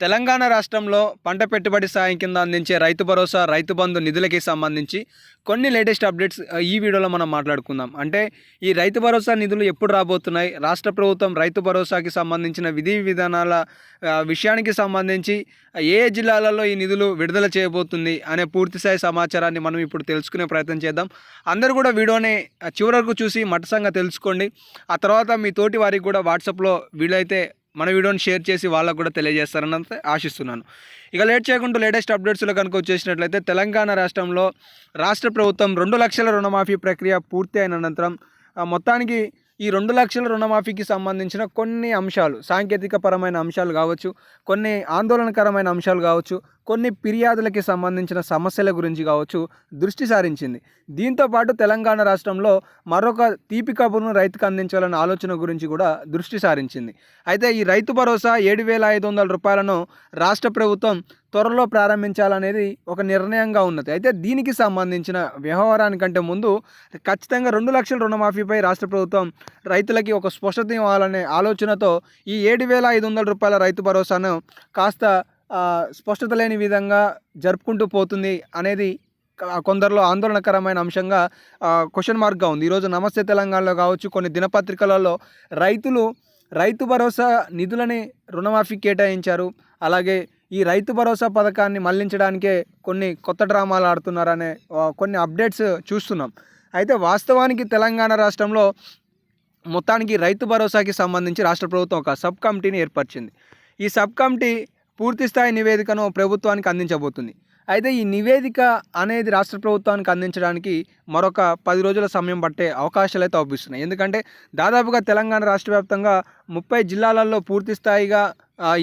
Telangana రాష్ట్రంలో పంట పెట్టుబడి సాయం కింద అందించే రైతు భరోసా రైతు బంధు నిధులకి సంబంధించి కొన్ని లేటెస్ట్ అప్డేట్స్ ఈ వీడియోలో మనం మాట్లాడుకుందాం. అంటే ఈ రైతు భరోసా నిధులు ఎప్పుడు రాబోతున్నాయి? రాష్ట్ర ప్రభుత్వం రైతు భరోసాకి సంబంధించిన విధి విధానాల విషయానికి సంబంధించి ఏ జిల్లాలలో ఈ నిధులు విడుదల చేయబోతుంది అనే పూర్తిస్థాయి సమాచారాన్ని మనం ఇప్పుడు తెలుసుకునే ప్రయత్నం చేద్దాం. అందరూ కూడా వీడియోని చివరకు చూసి మటసంగా తెలుసుకోండి. ఆ తర్వాత మీ తోటి వారికి కూడా వాట్సాప్లో వీలైతే మన వీడియోని షేర్ చేసి వాళ్ళకు కూడా తెలియజేస్తారని ఆశిస్తున్నాను. ఇక లేట్ చేయకుండా లేటెస్ట్ అప్డేట్స్లో కనుక వచ్చేసినట్లయితే తెలంగాణ రాష్ట్రంలో రాష్ట్ర ప్రభుత్వం రెండు లక్షల రుణమాఫీ ప్రక్రియ పూర్తి అయిన అనంతరం మొత్తానికి ఈ రెండు లక్షల రుణమాఫీకి సంబంధించిన కొన్ని అంశాలు సాంకేతిక పరమైన అంశాలు కావచ్చు కొన్ని ఆందోళనకరమైన అంశాలు కావచ్చు కొన్ని ఫిర్యాదులకి సంబంధించిన సమస్యల గురించి కావచ్చు దృష్టి సారించింది. దీంతో పాటు తెలంగాణ రాష్ట్రంలో మరొక తీపి కబుర్ను రైతుకు అందించాలన్న ఆలోచన గురించి కూడా దృష్టి సారించింది. అయితే ఈ రైతు భరోసా ఏడు వేల ఐదు వందల రూపాయలను రాష్ట్ర ప్రభుత్వం త్వరలో ప్రారంభించాలనేది ఒక నిర్ణయంగా ఉన్నది. అయితే దీనికి సంబంధించిన వ్యవహారానికంటే ముందు ఖచ్చితంగా రెండు లక్షల రుణమాఫీపై రాష్ట్ర ప్రభుత్వం రైతులకి ఒక స్పష్టత ఇవ్వాలనే ఆలోచనతో ఈ ఏడు వేల ఐదు వందల రూపాయల రైతు భరోసాను కాస్త స్పష్టత లేని విధంగా జరుపుకుంటూ పోతుంది అనేది కొందరిలో ఆందోళనకరమైన అంశంగా క్వశ్చన్ మార్క్గా ఉంది. ఈరోజు నమస్తే తెలంగాణలో కావచ్చు కొన్ని దినపత్రికలలో రైతులు రైతు భరోసా నిధులని రుణమాఫీ కేటాయించారు. అలాగే ఈ రైతు భరోసా పథకాన్ని మళ్ళించడానికే కొన్ని కొత్త డ్రామాలు ఆడుతున్నారనే కొన్ని అప్డేట్స్ చూస్తున్నాం. అయితే వాస్తవానికి తెలంగాణ రాష్ట్రంలో మొత్తానికి రైతు భరోసాకి సంబంధించి రాష్ట్ర ప్రభుత్వం ఒక సబ్ కమిటీని ఏర్పరిచింది. ఈ సబ్ కమిటీ పూర్తిస్థాయి నివేదికను ప్రభుత్వానికి అందించబోతుంది. అయితే ఈ నివేదిక అనేది రాష్ట్ర ప్రభుత్వానికి అందించడానికి మరొక పది రోజుల సమయం పట్టే అవకాశాలు అయితే అవుపిస్తున్నాయి ఎందుకంటే దాదాపుగా తెలంగాణ రాష్ట్ర వ్యాప్తంగా ముప్పై జిల్లాలలో పూర్తి స్థాయిగా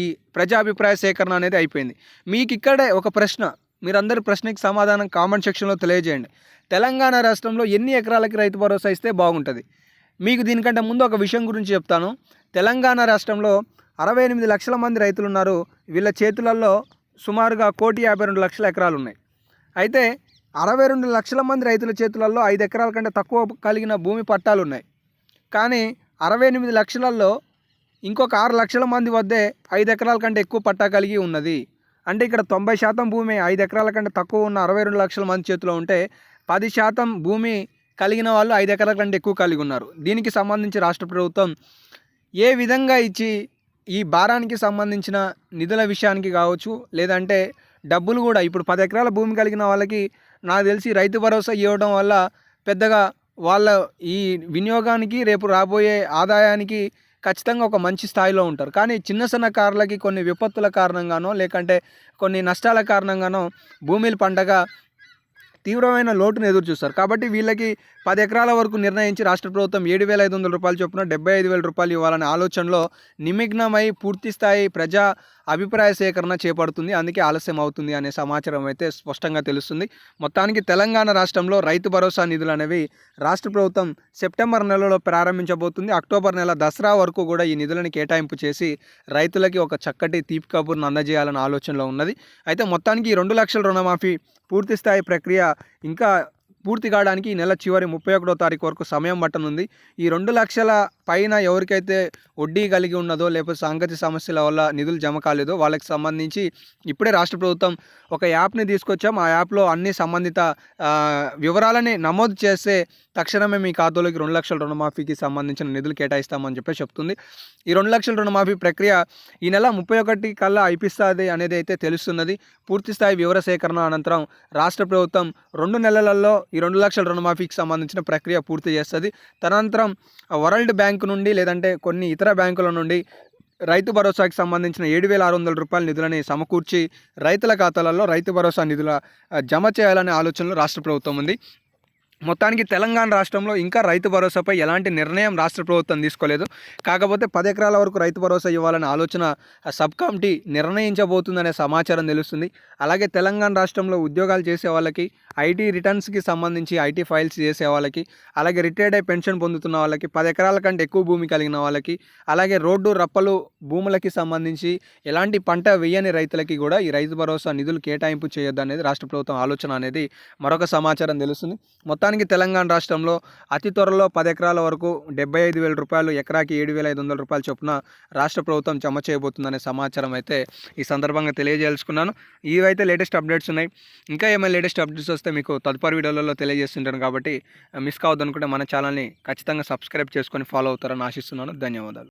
ఈ ప్రజాభిప్రాయ సేకరణ అనేది అయిపోయింది. మీకు ఇక్కడే ఒక ప్రశ్న మీరందరి ప్రశ్నకి సమాధానం కామెంట్ సెక్షన్లో తెలియజేయండి. తెలంగాణ రాష్ట్రంలో ఎన్ని ఎకరాలకి రైతు భరోసా ఇస్తే బాగుంటుంది? మీకు దీనికంటే ముందు ఒక విషయం గురించి చెప్తాను. తెలంగాణ రాష్ట్రంలో అరవై ఎనిమిది లక్షల మంది రైతులు ఉన్నారు వీళ్ళ చేతులలో సుమారుగా కోటి యాభై రెండు లక్షల ఎకరాలు ఉన్నాయి అయితే అరవై రెండు లక్షల మంది రైతుల చేతులలో ఐదు ఎకరాల కంటే తక్కువ కలిగిన భూమి పట్టాలు ఉన్నాయి కానీ అరవై ఎనిమిది లక్షలలో ఇంకొక ఆరు లక్షల మంది వద్దే ఐదు ఎకరాల కంటే ఎక్కువ పట్టా కలిగి ఉన్నది. అంటే ఇక్కడ తొంభై శాతం భూమి ఐదు ఎకరాల కంటే తక్కువ ఉన్న అరవై రెండు లక్షల మంది చేతిలో ఉంటే పది శాతం భూమి కలిగిన వాళ్ళు ఐదు ఎకరాల కంటే ఎక్కువ కలిగి ఉన్నారు. దీనికి సంబంధించి రాష్ట్ర ప్రభుత్వం ఏ విధంగా ఇచ్చి ఈ భారానికి సంబంధించిన నిధుల విషయానికి కావచ్చు లేదంటే డబ్బులు కూడా ఇప్పుడు పది ఎకరాల భూమి కలిగిన వాళ్ళకి నాకు తెలిసి రైతు భరోసా ఇవ్వడం వల్ల పెద్దగా వాళ్ళ ఈ వినియోగానికి రేపు రాబోయే ఆదాయానికి ఖచ్చితంగా ఒక మంచి స్థాయిలో ఉంటారు. కానీ చిన్న సన్నకారులకి కొన్ని విపత్తుల కారణంగానో లేకంటే కొన్ని నష్టాల కారణంగానో భూమిలు పండగ తీవ్రమైన లోటును ఎదురు చూస్తారు. కాబట్టి వీళ్ళకి పది ఎకరాల వరకు నిర్ణయించి రాష్ట్ర ప్రభుత్వం ఏడు వేల ఐదు వందల రూపాయలు చొప్పున డెబ్బై ఐదు వేల రూపాయలు ఇవ్వాలనే ఆలోచనలో నిమగ్నమై పూర్తిస్థాయి ప్రజా అభిప్రాయ సేకరణ చేపడుతుంది. అందుకే ఆలస్యం అవుతుంది అనే సమాచారం అయితే స్పష్టంగా తెలుస్తుంది. మొత్తానికి తెలంగాణ రాష్ట్రంలో రైతు భరోసా నిధులు అనేవి రాష్ట్ర ప్రభుత్వం సెప్టెంబర్ నెలలో ప్రారంభించబోతుంది. అక్టోబర్ నెల దసరా వరకు కూడా ఈ నిధులను కేటాయింపు చేసి రైతులకి ఒక చక్కటి తీపి కబుర్ను అందజేయాలన్న ఆలోచనలో ఉన్నది. అయితే మొత్తానికి ఈ రెండు లక్షల రుణమాఫీ పూర్తి స్థాయి ప్రక్రియ ఇంకా పూర్తి కావడానికి ఈ నెల చివరి ముప్పై ఒకటో తారీఖు వరకు సమయం పట్టనుంది. ఈ రెండు లక్షల పైన ఎవరికైతే వడ్డీ కలిగి ఉన్నదో లేకపోతే సాంకేతిక సమస్యల వల్ల నిధులు జమ కాలేదో వాళ్ళకి సంబంధించి ఇప్పుడే రాష్ట్ర ప్రభుత్వం ఒక యాప్ని తీసుకొచ్చాం. ఆ యాప్లో అన్ని సంబంధిత వివరాలని నమోదు చేస్తే తక్షణమే మీ ఖాతాలోకి రెండు లక్షల రుణమాఫీకి సంబంధించిన నిధులు కేటాయిస్తామని చెప్పి చెప్తుంది. ఈ రెండు లక్షల రుణమాఫీ ప్రక్రియ ఈ నెల ముప్పై ఒకటి కల్లా అయిపిస్తుంది అనేది అయితే తెలుస్తున్నది. పూర్తి స్థాయి వివర సేకరణ అనంతరం రాష్ట్ర ప్రభుత్వం రెండు నెలలలో ఈ రెండు లక్షల రుణమాఫీకి సంబంధించిన ప్రక్రియ పూర్తి చేస్తుంది. తదనంతరం వరల్డ్ బ్యాంక్ బ్యాంకు నుండి లేదంటే కొన్ని ఇతర బ్యాంకుల నుండి రైతు భరోసాకి సంబంధించిన ఏడు వేల ఆరు వందల రూపాయల నిధులని సమకూర్చి రైతుల ఖాతాలలో రైతు భరోసా నిధుల జమ చేయాలనే ఆలోచనలో రాష్ట్ర ప్రభుత్వం ఉంది. మొత్తానికి తెలంగాణ రాష్ట్రంలో ఇంకా రైతు భరోసాపై ఎలాంటి నిర్ణయం రాష్ట్ర ప్రభుత్వం తీసుకోలేదు. కాకపోతే పది ఎకరాల వరకు రైతు భరోసా ఇవ్వాలనే ఆలోచన సబ్ కమిటీ నిర్ణయించబోతుందనే సమాచారం తెలుస్తుంది. అలాగే తెలంగాణ రాష్ట్రంలో ఉద్యోగాలు చేసే వాళ్ళకి ఐటీ రిటర్న్స్కి సంబంధించి ఐటీ ఫైల్స్ చేసే వాళ్ళకి అలాగే రిటైర్డ్ అయి పెన్షన్ పొందుతున్న వాళ్ళకి పది ఎకరాల కంటే ఎక్కువ భూమి కలిగిన వాళ్ళకి అలాగే రోడ్డు రప్పలు భూములకి సంబంధించి ఎలాంటి పంట వేయని రైతులకి కూడా ఈ రైతు భరోసా నిధులు కేటాయింపు చేయొద్దు అనేది రాష్ట్ర ప్రభుత్వం ఆలోచన అనేది మరొక సమాచారం తెలుస్తుంది. మొత్తానికి మొత్తానికి తెలంగాణ రాష్ట్రంలో అతి త్వరలో పది ఎకరాల వరకు డెబ్బై ఐదు వేల రూపాయలు ఎకరాకి ఏడు వేల ఐదు వందల రూపాయలు చొప్పున రాష్ట్ర ప్రభుత్వం జమ చేయబోతుందనే సమాచారం అయితే ఈ సందర్భంగా తెలియజేసుకున్నాను ఇవైతే లేటెస్ట్ అప్డేట్స్ ఉన్నాయి. ఇంకా ఏమైనా లేటెస్ట్ అప్డేట్స్ వస్తే మీకు తదుపరి వీడియోలలో తెలియజేస్తుంటాను కాబట్టి మిస్ కావద్దనుకుంటే మన ఛానల్ని ఖచ్చితంగా సబ్స్క్రైబ్ చేసుకొని ఫాలో అవుతారని ఆశిస్తున్నాను. ధన్యవాదాలు.